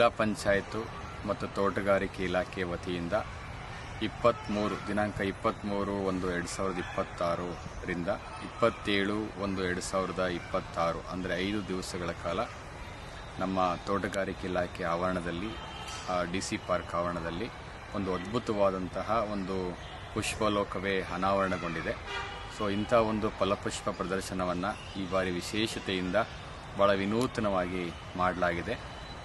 ಜಿಲ್ಲಾ ಪಂಚಾಯತು ಮತ್ತು ತೋಟಗಾರಿಕೆ ಇಲಾಖೆ ವತಿಯಿಂದ ಇಪ್ಪತ್ತ್ಮೂರು ದಿನಾಂಕ ಇಪ್ಪತ್ತ್ಮೂರು ಒಂದು ಎರಡು ಸಾವಿರದ ಇಪ್ಪತ್ತಾರರಿಂದ ಇಪ್ಪತ್ತೇಳು ಒಂದು ಎರಡು ಸಾವಿರದ ಇಪ್ಪತ್ತಾರು, ಅಂದರೆ ಐದು ದಿವಸಗಳ ಕಾಲ ನಮ್ಮ ತೋಟಗಾರಿಕೆ ಇಲಾಖೆ ಆವರಣದಲ್ಲಿ ಡಿ ಸಿ ಪಾರ್ಕ್ ಆವರಣದಲ್ಲಿ ಒಂದು ಅದ್ಭುತವಾದಂತಹ ಒಂದು ಪುಷ್ಪಲೋಕವೇ ಅನಾವರಣಗೊಂಡಿದೆ. ಸೊ, ಇಂಥ ಒಂದು ಫಲಪುಷ್ಪ ಪ್ರದರ್ಶನವನ್ನು ಈ ಬಾರಿ ವಿಶೇಷತೆಯಿಂದ ಭಾಳ ವಿನೂತನವಾಗಿ ಮಾಡಲಾಗಿದೆ.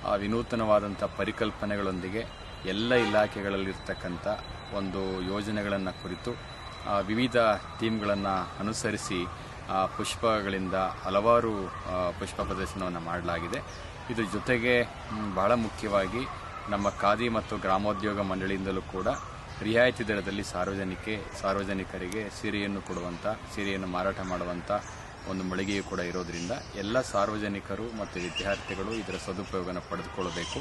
ಆ ವಿನೂತನವಾದಂಥ ಪರಿಕಲ್ಪನೆಗಳೊಂದಿಗೆ ಎಲ್ಲ ಇಲಾಖೆಗಳಲ್ಲಿರ್ತಕ್ಕಂಥ ಒಂದು ಯೋಜನೆಗಳನ್ನು ಕುರಿತು ವಿವಿಧ ಥೀಮ್ಗಳನ್ನು ಅನುಸರಿಸಿ ಆ, ಪುಷ್ಪಗಳಿಂದ ಹಲವಾರು ಪುಷ್ಪ ಪ್ರದರ್ಶನವನ್ನು ಮಾಡಲಾಗಿದೆ. ಇದು ಜೊತೆಗೆ ಬಹಳ ಮುಖ್ಯವಾಗಿ ನಮ್ಮ ಖಾದಿ ಮತ್ತು ಗ್ರಾಮೋದ್ಯೋಗ ಮಂಡಳಿಯಿಂದಲೂ ಕೂಡ ರಿಯಾಯಿತಿ ದರದಲ್ಲಿ ಸಾರ್ವಜನಿಕೆ ಸಾರ್ವಜನಿಕರಿಗೆ ಸೀರೆಯನ್ನು ಕೊಡುವಂಥ ಸೀರೆಯನ್ನು ಮಾರಾಟ ಮಾಡುವಂಥ ಒಂದು ಮಳಿಗೆಯು ಕೂಡ ಇರೋದರಿಂದ ಎಲ್ಲ ಸಾರ್ವಜನಿಕರು ಮತ್ತು ವಿದ್ಯಾರ್ಥಿಗಳು ಇದರ ಸದುಪಯೋಗನ ಪಡೆದುಕೊಳ್ಳಬೇಕು.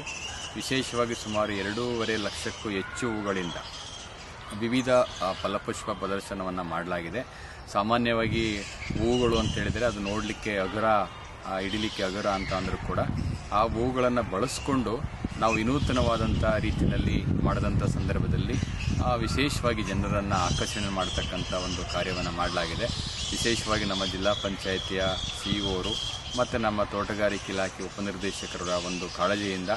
ವಿಶೇಷವಾಗಿ ಸುಮಾರು ಎರಡೂವರೆ ಲಕ್ಷಕ್ಕೂ ಹೆಚ್ಚು ಹೂಗಳಿಂದ ವಿವಿಧ ಫಲಪುಷ್ಪ ಪ್ರದರ್ಶನವನ್ನು ಮಾಡಲಾಗಿದೆ. ಸಾಮಾನ್ಯವಾಗಿ ಹೂವುಗಳು ಅಂತ ಹೇಳಿದರೆ ಅದು ನೋಡಲಿಕ್ಕೆ ಅಗರ ಇಡಿಲಿಕ್ಕೆ ಅಗರ ಅಂತ ಅಂದರೂ ಕೂಡ ಆ ಹೂಗಳನ್ನು ಬಳಸ್ಕೊಂಡು ನಾವು ವಿನೂತನವಾದಂಥ ರೀತಿಯಲ್ಲಿ ಮಾಡಿದಂಥ ಸಂದರ್ಭದಲ್ಲಿ ವಿಶೇಷವಾಗಿ ಜನರನ್ನು ಆಕರ್ಷಣೆ ಮಾಡತಕ್ಕಂಥ ಒಂದು ಕಾರ್ಯವನ್ನು ಮಾಡಲಾಗಿದೆ. ವಿಶೇಷವಾಗಿ ನಮ್ಮ ಜಿಲ್ಲಾ ಪಂಚಾಯಿತಿಯ ಸಿ ಅವರು ಮತ್ತು ನಮ್ಮ ತೋಟಗಾರಿಕೆ ಇಲಾಖೆ ಉಪನಿರ್ದೇಶಕರ ಒಂದು ಕಾಳಜಿಯಿಂದ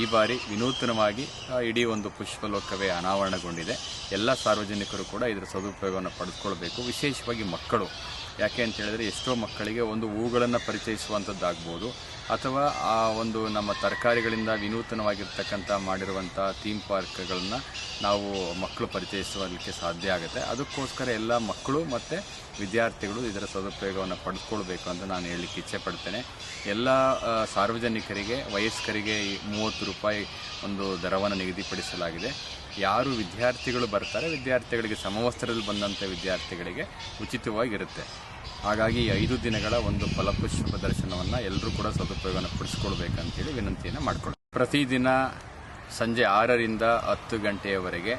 ಈ ಬಾರಿ ವಿನೂತನವಾಗಿ ಇಡೀ ಒಂದು ಪುಷ್ಪಲೋಕವೇ ಅನಾವರಣಗೊಂಡಿದೆ. ಎಲ್ಲ ಸಾರ್ವಜನಿಕರು ಕೂಡ ಇದರ ಸದುಪಯೋಗವನ್ನು ಪಡೆದುಕೊಳ್ಬೇಕು. ವಿಶೇಷವಾಗಿ ಮಕ್ಕಳು ಯಾಕೆ ಅಂತ ಹೇಳಿದ್ರೆ ಎಷ್ಟೋ ಮಕ್ಕಳಿಗೆ ಒಂದು ಹೂಗಳನ್ನು ಪರಿಚಯಿಸುವಂಥದ್ದಾಗ್ಬೋದು ಅಥವಾ ಆ ಒಂದು ನಮ್ಮ ತರಕಾರಿಗಳಿಂದ ವಿನೂತನವಾಗಿರ್ತಕ್ಕಂಥ ಮಾಡಿರುವಂಥ ಥೀಮ್ ಪಾರ್ಕ್ಗಳನ್ನು ನಾವು ಮಕ್ಕಳು ಪರಿಚಯಿಸಲಿಕ್ಕೆ ಸಾಧ್ಯ ಆಗುತ್ತೆ. ಅದಕ್ಕೋಸ್ಕರ ಎಲ್ಲ ಮಕ್ಕಳು ಮತ್ತು ವಿದ್ಯಾರ್ಥಿಗಳು ಇದರ ಸದುಪಯೋಗವನ್ನು ಪಡೆದುಕೊಳ್ಬೇಕು ಅಂತ ನಾನು ಹೇಳಲಿಕ್ಕೆ ಇಚ್ಛೆ ಪಡ್ತೇನೆ. ಎಲ್ಲ ಸಾರ್ವಜನಿಕರಿಗೆ, ವಯಸ್ಕರಿಗೆ ಮೂವತ್ತು ರೂಪಾಯಿ ಒಂದು ದರವನ್ನು ನಿಗದಿಪಡಿಸಲಾಗಿದೆ. ಯಾರು ವಿದ್ಯಾರ್ಥಿಗಳು ಬರ್ತಾರೆ, ವಿದ್ಯಾರ್ಥಿಗಳಿಗೆ ಸಮವಸ್ತ್ರದಲ್ಲಿ ಬಂದಂಥ ವಿದ್ಯಾರ್ಥಿಗಳಿಗೆ ಉಚಿತವಾಗಿರುತ್ತೆ. ಹಾಗಾಗಿ ಐದು ದಿನಗಳ ಒಂದು ಫಲಪುಷ್ಪ ಪ್ರದರ್ಶನವನ್ನು ಎಲ್ಲರೂ ಕೂಡ ಸದುಪಯೋಗವನ್ನು ಪಡಿಸ್ಕೊಳ್ಬೇಕಂತೇಳಿ ವಿನಂತಿಯನ್ನು ಮಾಡಿಕೊಳ್ಳಿ ಪ್ರತಿದಿನ ಸಂಜೆ ಆರರಿಂದ ಹತ್ತು ಗಂಟೆಯವರೆಗೆ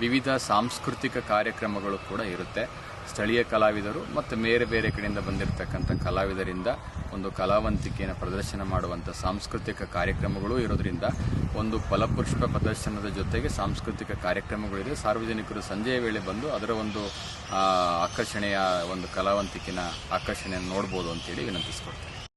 ವಿವಿಧ ಸಾಂಸ್ಕೃತಿಕ ಕಾರ್ಯಕ್ರಮಗಳು ಕೂಡ ಇರುತ್ತೆ. ಸ್ಥಳೀಯ ಕಲಾವಿದರು ಮತ್ತು ಬೇರೆ ಬೇರೆ ಕಡೆಯಿಂದ ಬಂದಿರತಕ್ಕಂಥ ಕಲಾವಿದರಿಂದ ಒಂದು ಕಲಾವಂತಿಕೆಯನ್ನು ಪ್ರದರ್ಶನ ಮಾಡುವಂಥ ಸಾಂಸ್ಕೃತಿಕ ಕಾರ್ಯಕ್ರಮಗಳು ಇರೋದ್ರಿಂದ ಒಂದು ಫಲಪುಷ್ಪ ಪ್ರದರ್ಶನದ ಜೊತೆಗೆ ಸಾಂಸ್ಕೃತಿಕ ಕಾರ್ಯಕ್ರಮಗಳಿದೆ. ಸಾರ್ವಜನಿಕರು ಸಂಜೆಯ ವೇಳೆ ಬಂದು ಅದರ ಒಂದು ಆಕರ್ಷಣೆಯ ಒಂದು ಕಲಾವಂತಿಕೆನ, ಆಕರ್ಷಣೆಯನ್ನು ನೋಡ್ಬೋದು ಅಂತೇಳಿ ವಿನಂತಿಸ್ಕೊಡ್ತೇನೆ